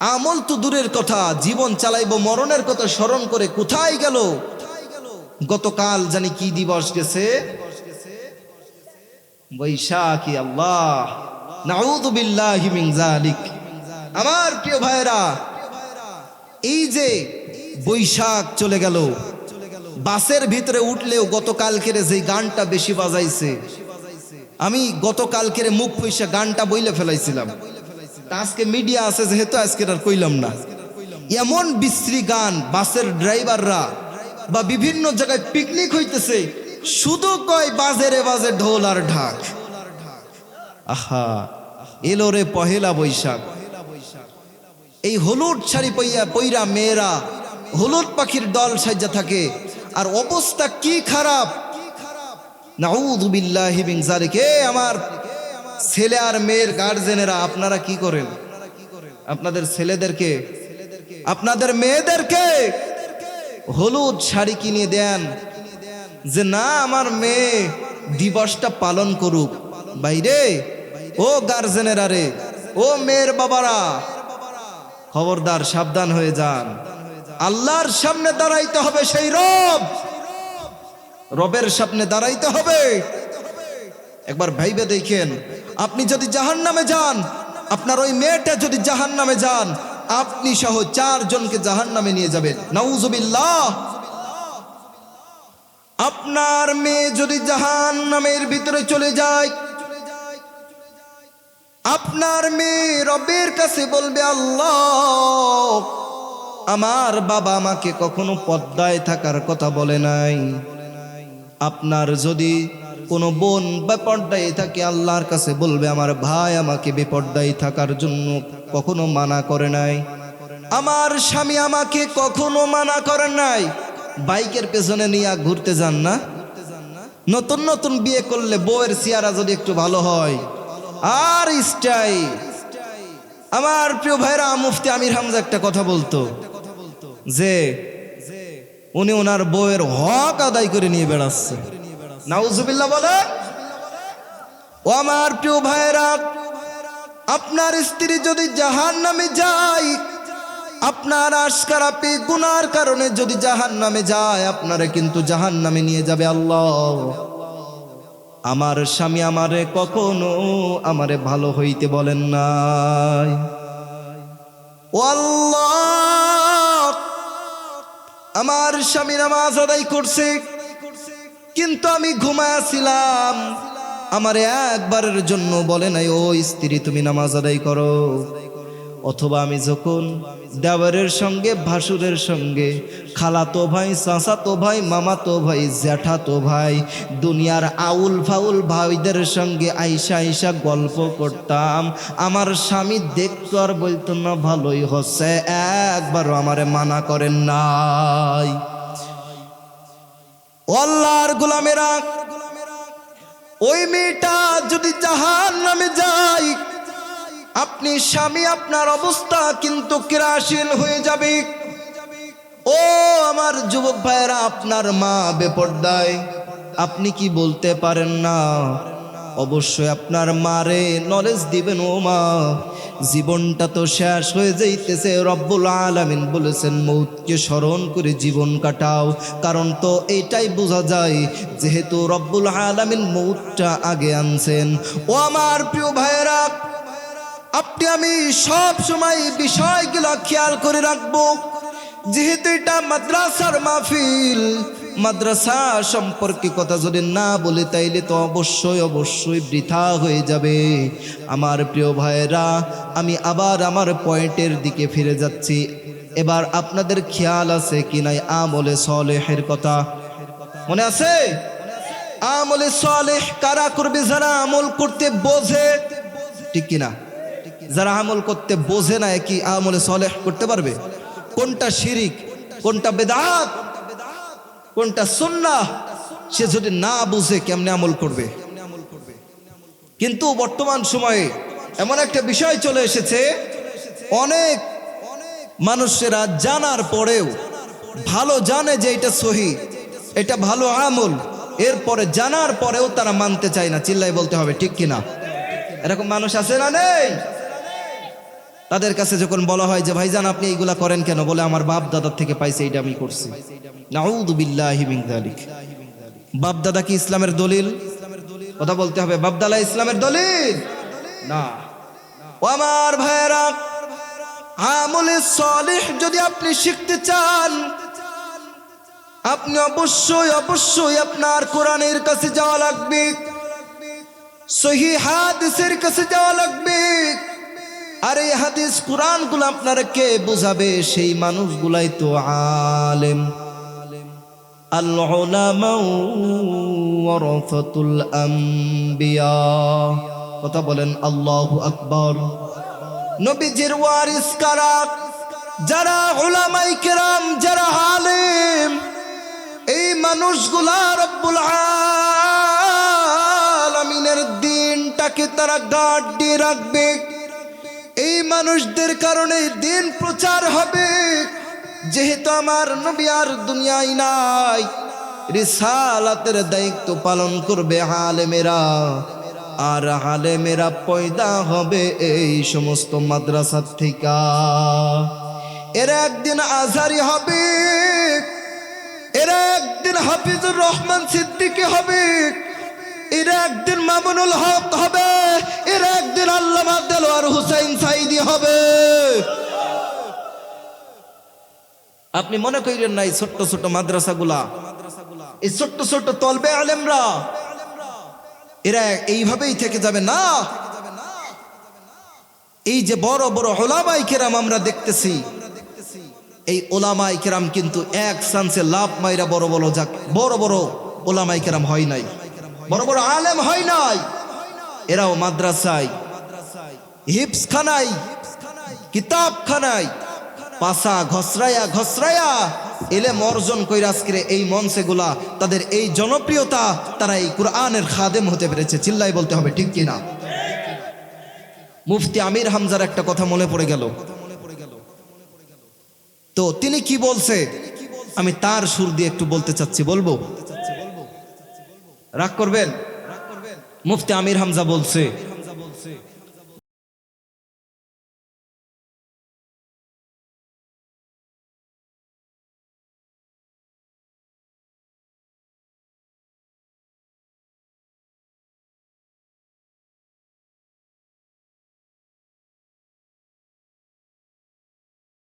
আমল তো দূরের কথা, জীবন চালাইব মরণের কথা, স্মরণ করে কোথায় গেল? গতকাল জানি কি দিবস গেছে? বৈশাখী আল্লাহ। আমার প্রিয় ভাইরা এই যে বৈশাখ চলে গেল, বাসের ভিতরে উঠলেও গতকালকের যে গানটা বেশি বাজাইছে, আমি গতকালকের মুখ পয়সা গানটা বইলে ফেলাইছিলাম। আজকে মিডিয়া আছে যেহেতু আজকে আর কইলাম না। এমন বিশ্রী গান, বাসের ড্রাইভাররা বা বিভিন্ন জায়গায় পিকনিক হইতেছে, শুধু কয় বাজেরে বাজে ঢোল আর ঢাক। আহা, এলো রে পহেলা বৈশাখ। এই হলুদ শাড়ি পইয়া পইরা মেয়েরা হলুদ পাখির দল সাজ্জা থাকে, আর অবস্থা কি খারাপ? এ আমার ছেলে আর মেয়ের গার্জেনেরা আপনারা কি করেন? আপনাদের ছেলেদেরকে, আপনাদের মেয়েদেরকে হলুদ শাড়ি কিনে দেন যে, না, আমার মেয়ে দিবসটা পালন করুক। বাইরে, ও গার্জেনেরা রে, ও মেয়ের বাবারা, খবরদার, সাবধান হয়ে যান। আল্লাহর সামনে দাঁড়াইতে হবে সেই রব। রবের সামনে দাঁড়াইতে হবে। একবার ভাইবে দেখেন আপনি যদি জাহান নামে যান, আপনার ওই মেয়েটা যদি জাহান নামে যান, আপনি সহ চারজনকে জাহান নামে নিয়ে যাবেন। নাউজুবিল্লাহ। আপনার মেয়ে যদি জাহান নামের ভিতরে চলে যায়, আপনার মেয়ে রবের কাছে বলবে, আল্লাহ, আমার বাবা আমাকে কখনো পদ্মায় থাকার কথা বলে নাই। আপনার যদি কোনো বোন বেপর্দায় থাকে, আল্লাহর কাছে বলবে, আমার ভাই আমাকে বেপর্দায় থাকার জন্য কখনো মানা করে নাই। আমার স্বামী আমাকে কখনো মানা করে নাই। বাইকের পেছনে নিয়ে ঘুরতে যান না। নতুন নতুন বিয়ে করলে বউয়ের চেহারা যদি একটু ভালো হয়। আর স্টাই আমার প্রিয় ভাইরা, মুফতি আমির হামজা একটা কথা বলতো, যে উনি ওনার বউয়ের হক আদায় করে নিয়ে বেড়াচ্ছে। নাউজুবিল্লাহ বলে ও আমার প্রিয় ভাইরা আপনার স্ত্রী যদি জাহান নামে যায়, আপনার আশকারাপি গুনার কারণে যদি জাহান নামে যায়, আপনারা কিন্তু জাহান নামে নিয়ে যাবে আল্লাহ। আমার স্বামী আমারে কখনো আমারে ভালো হইতে বলেন নাই। আল্লাহ, আমার স্বামী নামাজ আদায় করছে। কিন্তু আমি ঘুমায়াছিলাম আমার একবারের জন্য বলে নাই, ও স্ত্রী, তুমি নামাজ আদায় করো। অথবা আমি যখন দেওয়ারের সঙ্গে, ভাসুরের সঙ্গে, খালাতো ভাই, চাচাতো ভাই, মামাতো ভাই, জ্যাঠাতো ভাই, দুনিয়ার আউল ফাউল ভাইদের সঙ্গে আইসা আইসা গল্প করতাম, আমার স্বামী দেখতো আর বলতো, না, ভালোই হচ্ছে। একবারও আমারে মানা করেন নাই। আল্লাহর গোলামেরা, ওই মেয়েটা যদি জাহান নামে যায়, আপনি স্বামী, আপনার অবস্থা কিন্তু ক্রিয়াশীল হয়ে যাবে। ও আমার যুবক ভাইয়েরা, আপনার মা বেপর্দায়, আপনি কি বলতে পারেন না? অবশ্যই আপনার মারে নলেজ দিবেন, ও মা। জীবনটা তো শেষ হয়ে যাইতেছে, রব্বুল আলামিন বলেছেন, মৌতকে স্মরণ করে জীবন কাটাও। কারণ তো এইটাই বোঝা যায়, যেহেতু রব্বুল আলামিন মৌতটা আগে আনছেন। ও আমার প্রিয় ভাইয়েরা, আপনি আমি সব সময় বিষয়গুলো খেয়াল করে রাখব। যেহেতু এটা মাদ্রাসার মাহফিল মাদ্রাসা সম্পর্কে কথা যদি না বলে, তাইলে তো অবশ্যই অবশ্যই বৃথা হয়ে যাবে। আমার প্রিয় ভাইয়েরা, আমি আবার আমার পয়েন্টের দিকে ফিরে যাচ্ছি। এবার আপনাদের খেয়াল আছে কি নাই? আমলে সলেহের কথা। মনে আছে? আমলে সলেহ কারা করবে? যারা আমল করতে বোঝে। ঠিক কিনা যারা আমল করতে বোঝে না কি আমলে সলেহ করতে পারবে? কোনটা শিরিক, কোনটা বেদাত? কোনটা সুন্নাহ, সে যদি না বুঝে কেমনে আমল করবে? কিন্তু বর্তমান সময়ে এমন একটা বিষয় চলে এসেছে, অনেক মানুষেরা জানার পরেও ভালো জানে যে এটা সহি, এটা ভালো আমল, এরপরে জানার পরেও তারা মানতে চায় না চিল্লাই বলতে হবে, ঠিক কিনা? এরকম মানুষ আছে না নেই? তাদের কাছে যখন বলা হয় যে, ভাইজান, আপনি এইগুলা করেন কেন? বলে, আমার বাপ দাদার থেকে পাইছে, এইটা আমি করছি। বাপ দাদা কি ইসলামের দলিল? কথা বলতে হবে বাপদালা ইসলামের দলিল? না। আমার ভাইয়েরা, আমলে সলিহ যদি আপনি শিখতে চান, আপনি অবশ্যই অবশ্যই আপনার কোরআনের কাছে যাওয়া লাগবে, সহি হাদিসের কাছে যাওয়া লাগবে। আর এই হাদিস কোরআনগুলো আপনারা কে বোঝাবে? সেই মানুষগুলাই তো আলেম। কথা বলেন, আল্লাহু আকবার। নবীজির ওয়ারিস কারা? যারা উলামাই কেরাম, যারা আলেম, এই মানুষগুলা রব্বুল আলামিনের দিনটাকে তারা দিয়ে রাখবে। মানুষদের কারণে দিন প্রচার হবে। যেহেতু আমার নবী আর দুনিয়ায় নাই, রিসালাতের দায়িত্ব পালন করবে হালেমেরা আর হালেমেরা পয়দা হবে এই সমস্ত মাদ্রাসার থেকে। এরা একদিন আজারি হবে, এরা একদিন হাফিজুর রহমান সিদ্দিকী হবে। এরা একদিন মামুনুল হক হবে, এরা একদিন আল্লামা দেলোয়ার হুসাইন সাইদি হবে। আপনি মনে করেন না এই ছোট্ট ছোট্ট মাদ্রাসাগুলা? এই ছোট্ট ছোট্ট তলবে আলেমরা, এরা এইভাবেই থেকে যাবে না? এই যে বড় বড় ওলামাই কেরাম আমরা দেখতেছি, এই ওলামাই কেরাম কিন্তু এক চান্সে লাভ মাইরা বড় বড় যাক, বড় বড় ওলামাই কেরাম হয় নাই। বড় বড় আলেম হয় নাই। এরাও মাদ্রাসায়। ঘসরায়া ঘসরায়া এই মঞ্চে গুলা তাদের এই জনপ্রিয়তা, তারা এই হতে পেরেছে। চিল্লাই বলতে হবে, ঠিক কিনা? মুফতি আমির হামজার একটা কথা মনে পড়ে গেল। তো তিনি কি বলছে? আমি তার সুর দিয়ে একটু বলতে চাচ্ছি, বলব? রাগ করবেন? মুফতি আমির হামজা বলছে